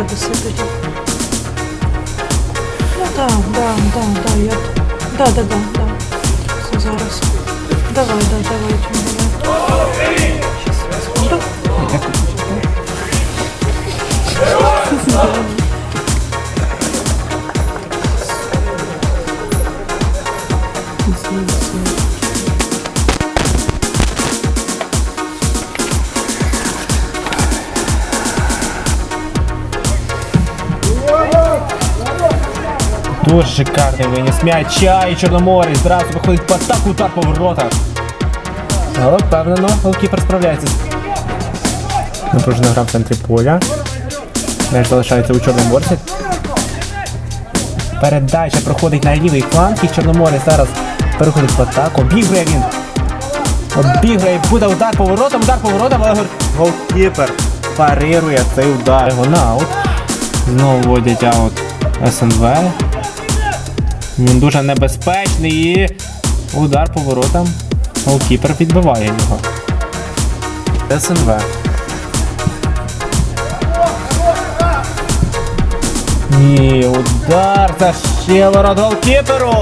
передаси тоді. Ну да, да, да, да, я... Да, да, да, да. Все зараз. Давай, да, давай, Тьом, давай. Щас, секунду. Дуже шикарний виніс м'яча і Чорноморець зразу виходить по атаку, удар по воротах. Але впевнено, голкіпер справляється. Напружена гра в центрі поля. М'яч залишається у Чорноморці. Передача проходить на лівий фланг і Чорноморець зараз переходить в атаку. Обігрує він. Обігрує, буде удар по воротам, удар по воротам, але гол- голкіпер парирує цей удар. Його. Знову вводять аут СНВ. Він дуже небезпечний і удар по воротам. Голкіпер підбиває його. СНВ. І удар за ще ворот голкіперу.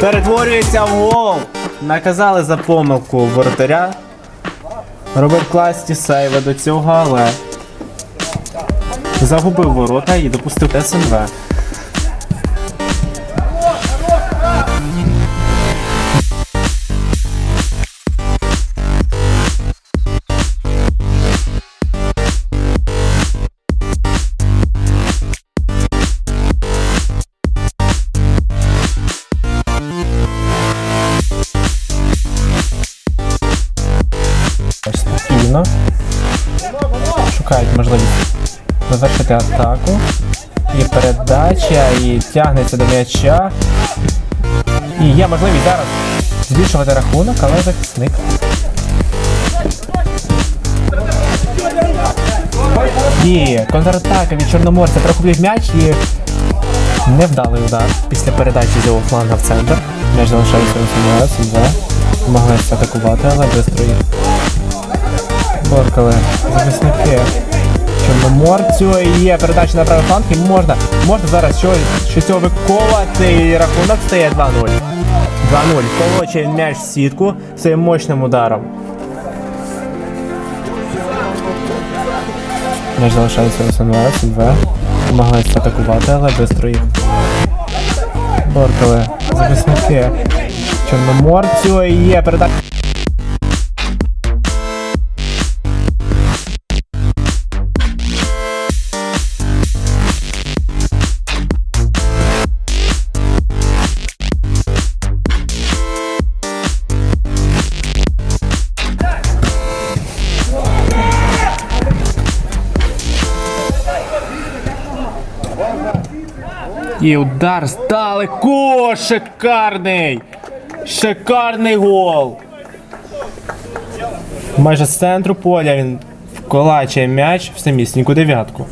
Перетворюється в гол. Наказали за помилку воротаря. Робив класні сейви до цього, але загубив ворота і допустив СНВ. Завершити атаку. І передача, і тягнеться до м'яча. І є можливість зараз збільшувати рахунок, але захисник. І контратака від Чорноморця перехоплює м'яч і невдалий удар після передачі з фланга в центр. М'яч залишається у СМС, вже намагається атакувати, але їх Боркали захисники Чорноморцю є передача на правий фланг і можна, можна зараз що, що цього виковувати і рахунок стає 2-0. 2-0. Колоче м'яч в сітку своїм мощним ударом. М'яч залишається у СНВ, СНВ. Атакувати, але швидко їх. Боркали захисники Чорноморцю і є передача. І удар здалеку! Шикарний! Шикарний гол! Майже з центру поля він вколачує м'яч в самісіньку дев'ятку.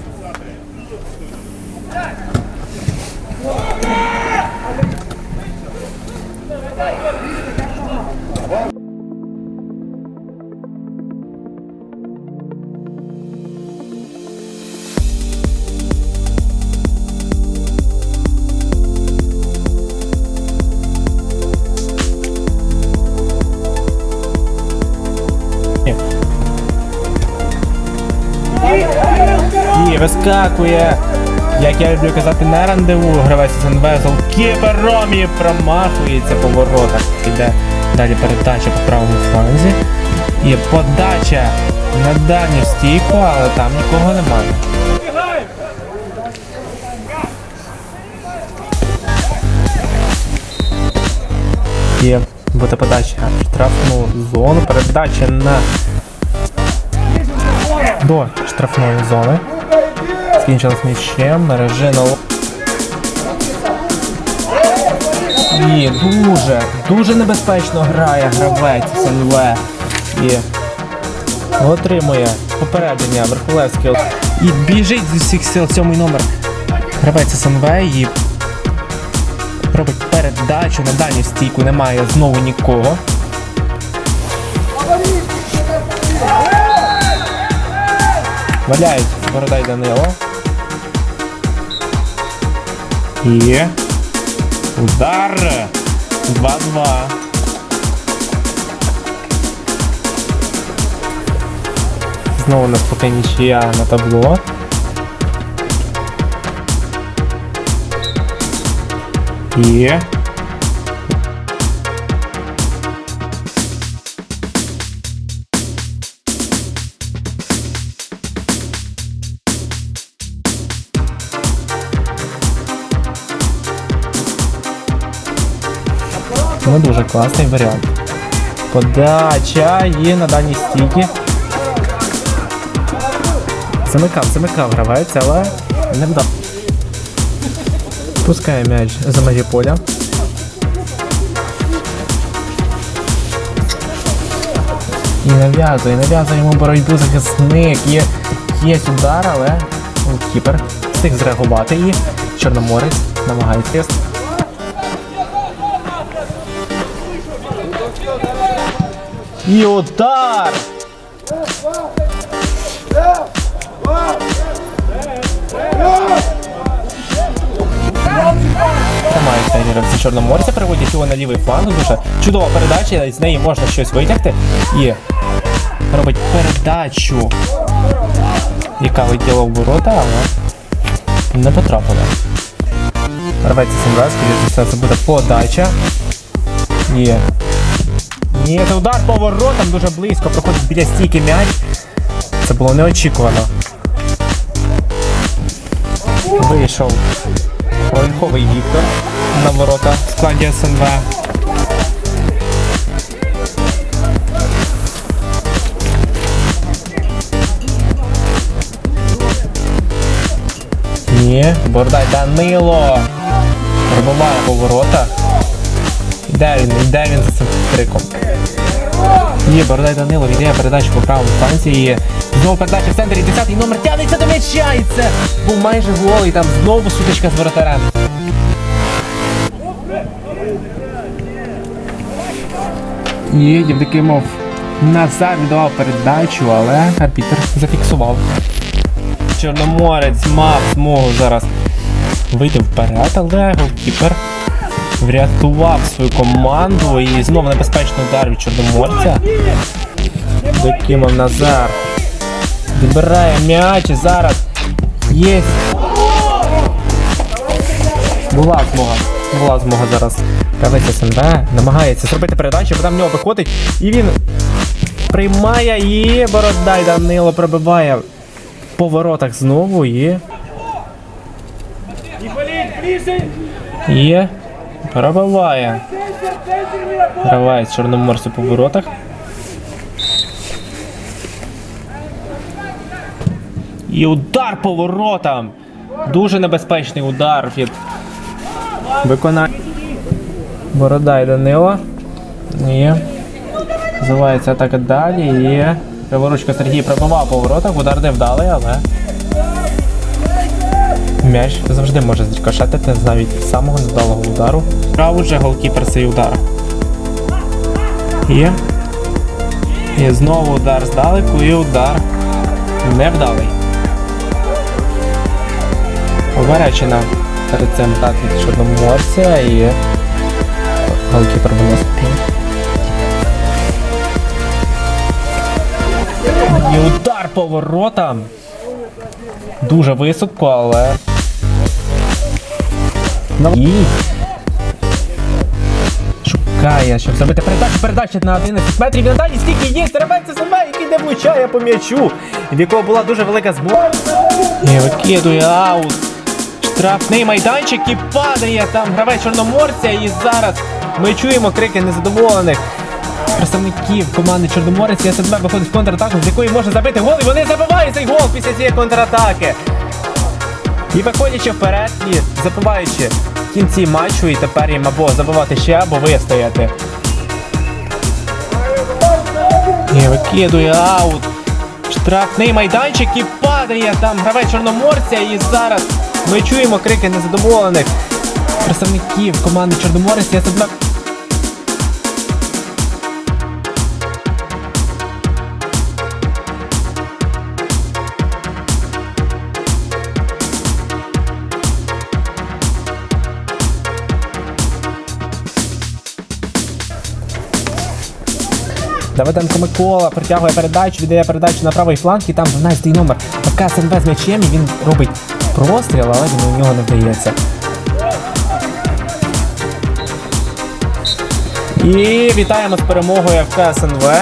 Вискакує, як я люблю казати, на рандеву. Гравець СНВ з голкіпером промахується по воротах. Іде далі передача по правому фланзі. І подача на дальню стійку, але там нікого немає. Є буде подача в штрафну зону, передача на до штрафної зони. Скінчилось м'ячем, мережина. І дуже, дуже небезпечно грає гравець СНВ. І отримує попередження Верхолевський. І біжить з усіх сил сьомий номер. Гравець СНВ і робить передачу на дальню стійку, немає знову нікого. Валяють Бородай Данило. І. Удар! 2-2. Знову у нас поки нічия на табло. І. Ну дуже класний варіант. Подача є на даній стійці. Замикав, замикав гравець, але не вдав. Пускає м'яч за межі поля. І нав'язує, нав'язує йому боротьбу захисник. Є, є удар, але кіпер встиг зреагувати і Чорноморець намагається. І удар! Тримають гравці Чорноморця, переводять його на лівий фланг. Дуже чудова передача, з неї можна щось витягти. І робить передачу, яка летіла в ворота, але не потрапила. Рветься Семраз, скоріше все, це буде подача. Є. Ні, це удар по воротам дуже близько, проходить біля стійки м'яч. Це було неочікувано. Вийшов Ольховий Віктор на ворота в складі СНВ. Ні, Бордай Данило. Пробиває по воротах. Де він? Де він за цим криком? Є, Бородай Данило віддає передачу по правому станції. Знову передача в центрі, 10-й номер тягнеться до м'яча, і це був майже гол, і там знову сутичка з воротарем. І Євдокимов назад віддавав передачу, але арбітр зафіксував. Чорноморець мав змогу зараз вийти вперед, але голкіпер врятував свою команду і знову небезпечний удар від Чорноморця. Докимов Назар. Відбирає м'яч і зараз є. Була змога. Була змога зараз. Гравець СНВ намагається зробити передачу, вона в нього виходить. І він приймає і Бородай Данило пробиває по воротах знову і. Є. Пробиває. Гравець Чорноморцю по воротах. І удар по воротам. Дуже небезпечний удар від виконання. Бородай Данила. Є. Називається атака далі. Є. Праворучка Сергій пробивав по воротах, удар не вдалий, але. М'яч завжди може зрікошетити навіть з самого невдалого удару. Прав уже голкіпер цей удар. Є. І знову удар здалеку і удар невдалий. Поперечина перед цим так від Чорноморця і голкіпер виносить. І удар по воротам. Дуже високо, але. І... Шукає, щоб зробити передачу, передача на 11 метрів. На далі стільки є, теребеться себе, який не влучає по м'ячу. В якого була дуже велика змога. І викидує аут. Штрафний майданчик і падає там гравець Чорноморця. І зараз ми чуємо крики незадоволених представників команди Чорноморець. І СНБ виходить в контратаку, з якої може забити гол, і вони забивають цей гол після цієї контратаки. І виходячи вперед, і забиваючи в кінці матчу, і тепер їм або забивати ще, або вистояти. І викидує аут. Штрафний майданчик і падає там гравець Чорноморця. І зараз ми чуємо крики незадоволених представників команди Чорноморець. Я себе Давиденко Микола притягує передачу, віддає передачу на правий фланг, і там 12-й номер ФК СНБ з м'ячем, і він робить простріл, але він у нього не вдається. І вітаємо з перемогою ФК СНВ.